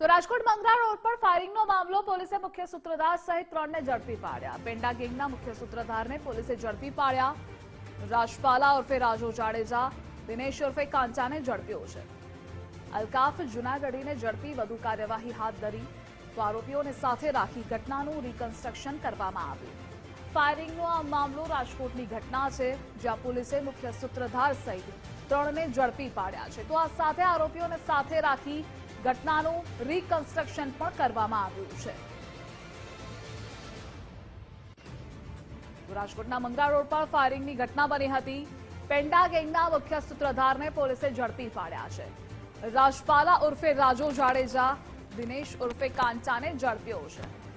તો રાજકોટ મંગરા રોડ પર ફાયરિંગનો મામલો પોલીસે મુખ્ય સૂત્રધાર સહિત ત્રણને ઝડપી પાડ્યા. પેંડા ગેંગના મુખ્ય સૂત્રધારને પોલીસે ઝડપી પાડ્યા. રાજપાલા ઉર્ફે રાજુ જાડેજા, દિનેશ ઉર્ફે કાંચાને ઝડપ્યો છે. અલકાફ જુનાગઢીને ઝડપી વધુ કાર્યવાહી હાથ ધરી. તો આરોપીઓને સાથે રાખી ઘટનાનું રિકન્સ્ટ્રક્શન કરવામાં આવ્યું. ફાયરિંગનો આ મામલો રાજકોટની ઘટના છે, જ્યાં પોલીસે મુખ્ય સૂત્રધાર સહિત ત્રણને ઝડપી પાડ્યા છે. તો આ સાથે આરોપીઓને સાથે રાખી ઘટનાનું રીકન્સ્ટ્રક્શન પણ કરવામાં આવ્યું છે. રાજકોટના મંગરા રોડ પર ફાયરિંગની ઘટના બની હતી. પેન્ડા ગેંગના મુખ્ય સૂત્રધારને પોલીસે ઝડપી પાડ્યા છે. રાજપાલા ઉર્ફે રાજુ જાડેજા, દિનેશ ઉર્ફે કાંચાને ઝડપ્યો છે.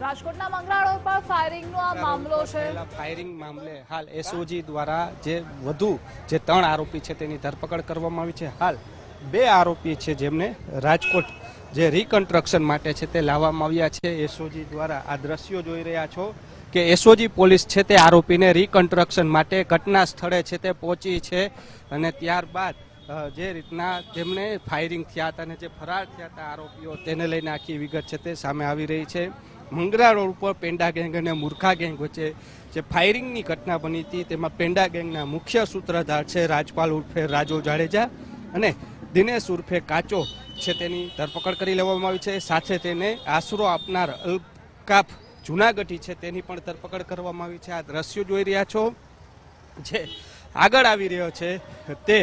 રાજકોટના મંગળાળો પર ફાયરિંગનો આ મામલો છે. ફાયરિંગ મામલે હાલ એસઓજી દ્વારા જે વધુ જે ત્રણ આરોપી છે તેની ધરપકડ કરવામાં આવી છે. હાલ બે આરોપી છે જેમને રાજકોટ જે રિકન્સ્ટ્રક્શન માટે છે તે લાવવામાં આવ્યા છે. એસઓજી દ્વારા આ દ્રશ્યો જોઈ રહ્યા છો કે એસઓજી પોલીસ છે તે આરોપીને રિકન્સ્ટ્રક્શન માટે ઘટના સ્થળે છે તે પહોંચી છે અને ત્યારબાદ જે રીતના જેમણે ફાયરિંગ થયા હતા અને જે ફરાર થયા હતા આરોપીઓ તેને લઈને આખી વિગત છે તે સામે આવી રહી છે. મંગરા રોડ ઉપર પેંડા ગેંગ અને મૂર્ખા ગેંગ વચ્ચે જે ફાયરિંગની ઘટના બની હતી, તેમાં પેંડા ગેંગના મુખ્ય સૂત્રધાર છે રાજપાલ ઉર્ફે રાજો જાડેજા અને દિનેશ ઉર્ફે કાચો છે તેની ધરપકડ કરી લેવામાં આવી છે. સાથે તેને આશરો આપનાર અલકાફ જુનાગઢી છે તેની પણ ધરપકડ કરવામાં આવી છે. આ દ્રશ્યો જોઈ રહ્યા છો. જે આગળ આવી રહ્યો છે તે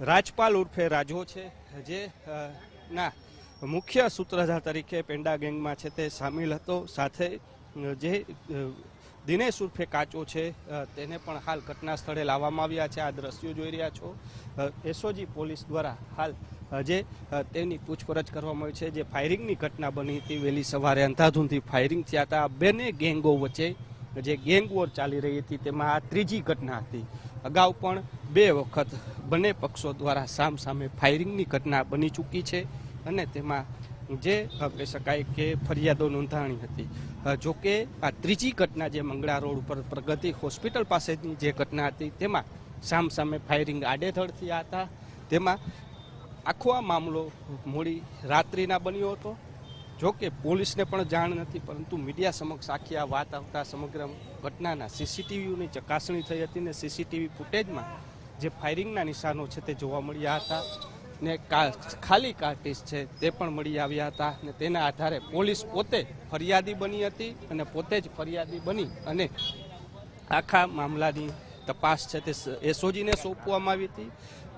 રાજપાલ ઉર્ફે રાજો છે. જે ના મુખ્ય સૂત્રધાર તરીકે પેંડા ગેંગમાં છે તે સામેલ હતો. સાથે જે દિનેશ ઉર્ફે કાચો છે તેને પણ હાલ ઘટના સ્થળે લાવવામાં આવ્યા છે. આ દ્રશ્યો જોઈ રહ્યા છો. એસઓજી પોલીસ દ્વારા હાલ જે તેની પૂછપરછ કરવામાં આવી છે. જે ફાયરિંગની ઘટના બની હતી વહેલી સવારે અંધાધૂંધી ફાયરિંગ થયા હતા. બંને ગેંગો વચ્ચે, જે ગેંગ વોર ચાલી રહી હતી, તેમાં આ ત્રીજી ઘટના હતી. અગાઉ પણ બે વખત બંને પક્ષો દ્વારા સામ સામે ફાયરિંગની ઘટના બની ચૂકી છે. અને તેમાં જે કહી શકાય કે ફરિયાદો નોંધાણી હતી. જો કે આ ત્રીજી ઘટના જે મંગળા રોડ ઉપર પ્રગતિ હોસ્પિટલ પાસેની જે ઘટના હતી, તેમાં સામ સામે ફાયરિંગ આડેધડ થયા હતા. તેમાં આખો આ મામલો મોડી રાત્રિના બન્યો હતો. જો કે પોલીસને પણ જાણ નથી, પરંતુ મીડિયા સમક્ષ આખી આ વાત આવતા સમગ્ર ઘટનાના સીસીટીવીની ચકાસણી થઈ હતી ને સીસીટીવી ફૂટેજમાં જે ફાયરિંગના નિશાનો છે તે જોવા મળ્યા હતા. ને ખાલી કાર્ટિસ છે તે પણ મળી આવ્યા હતા અને તેના આધારે પોલીસ પોતે ફરિયાદી બની હતી અને પોતે જ ફરિયાદી બની અને આખા મામલાની તપાસ છે તે એસઓજીને સોંપવામાં આવી હતી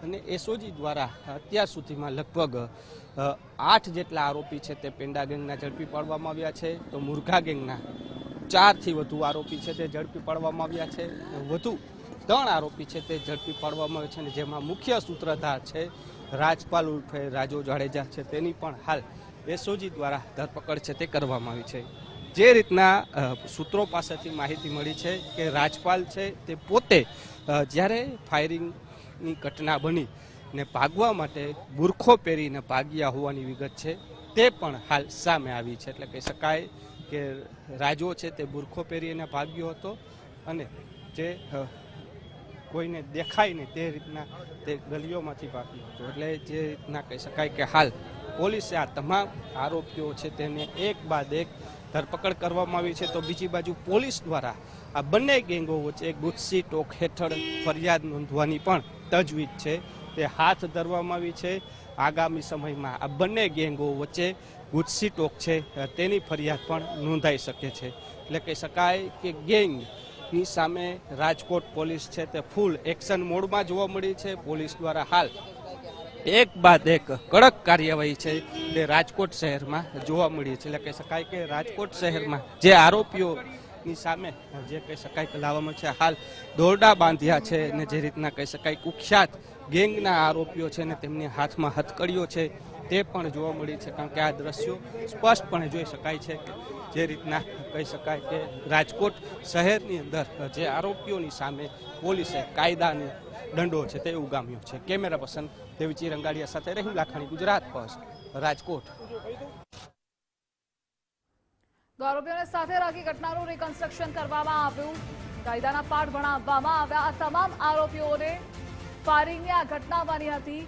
અને એસઓજી દ્વારા અત્યાર સુધીમાં લગભગ આઠ જેટલા આરોપી છે તે પેંડા ગેંગના ઝડપી પાડવામાં આવ્યા છે. તો મુરઘા ગેંગના ચારથી વધુ આરોપી છે તે ઝડપી પાડવામાં આવ્યા છે. વધુ ત્રણ આરોપી છે તે ઝડપી પાડવામાં આવ્યા છે અને જેમાં મુખ્ય સૂત્રધાર છે રાજપાલ ઉર્ફે રાજો જાડેજા છે, તેની પણ હાલ એસઓજી દ્વારા ધરપકડ છે તે કરવામાં આવી છે. જે રીતના સૂત્રો પાસેથી માહિતી મળી છે કે રાજપાલ છે તે પોતે જ્યારે ફાયરિંગની ઘટના બની ને ભાગવા માટે બુરખો પહેરીને ભાગ્યા હોવાની વિગત છે, તે પણ હાલ સામે આવી છે. એટલે કહી શકાય કે રાજો છે તે બુરખો પહેરીને ભાગ્યો હતો અને જે કોઈને દેખાય નહીં તે રીતના તે ગલીઓમાંથી ભાગ્યો હતો એટલે જે રીતના કહી શકાય કે હાલ પોલીસે આ તમામ આરોપીઓ છે તેને એક બાદ એક ધરપકડ કરવામાં આવી છે. તો બીજી બાજુ પોલીસ દ્વારા આ બંને ગેંગો વચ્ચે ગુસ્સી ટોક હેઠળ ફરિયાદ નોંધવાની પણ તજવીજ છે. તે હાથ ધરવામાં આવી છે. આગામી સમયમાં આ બંને ગેંગો વચ્ચે ગુસ્સી ટોક છે. તેની ફરિયાદ પણ નોંધાઈ શકે છે. એટલે કહી શકાય કે ગેંગ ની સામે રાજકોટ પોલીસ છે તે ફૂલ એક્શન મોડમાં જોવા મળી છે. પોલીસ દ્વારા હાલ એક બાદ એક કડક કાર્યવાહી છે તે રાજકોટ શહેરમાં જોવા મળી છે. એટલે કહી શકાય કે રાજકોટ શહેરમાં જે આરોપીઓ ની સામે જે કહી શકાય કે લાવવામાં છે, હાલ દોરડા બાંધ્યા છે અને જે રીતના કહી શકાય કુખ્યાત ગેંગના આરોપીઓ છે ને તેમની હાથમાં હથકડીઓ છે. તે પણ જોવા મળી છે, કારણ કે આ દ્રશ્યો સ્પષ્ટપણે જોઈ શકાય છે કે જે રીતના કહી શકાય કે રાજકોટ શહેરની અંદર જે આરોપીઓની સામે પોલીસે કાયદાનો દંડો છે તે ઉગામ્યો છે. કેમેરા પર્સન દેવજી રંગાડિયા સાથે રહીમ લાખાણી, ગુજરાત ફર્સ્ટ રાજકોટ. આરોપીઓને સાથે રાખી ઘટનાનું રિકન્સ્ટ્રક્શન કરવામાં આવ્યું. કાયદાના પાઠ ભણાવવામાં આવ્યા આ તમામ આરોપીઓને ફાયરિંગની આ ઘટના બની હતી.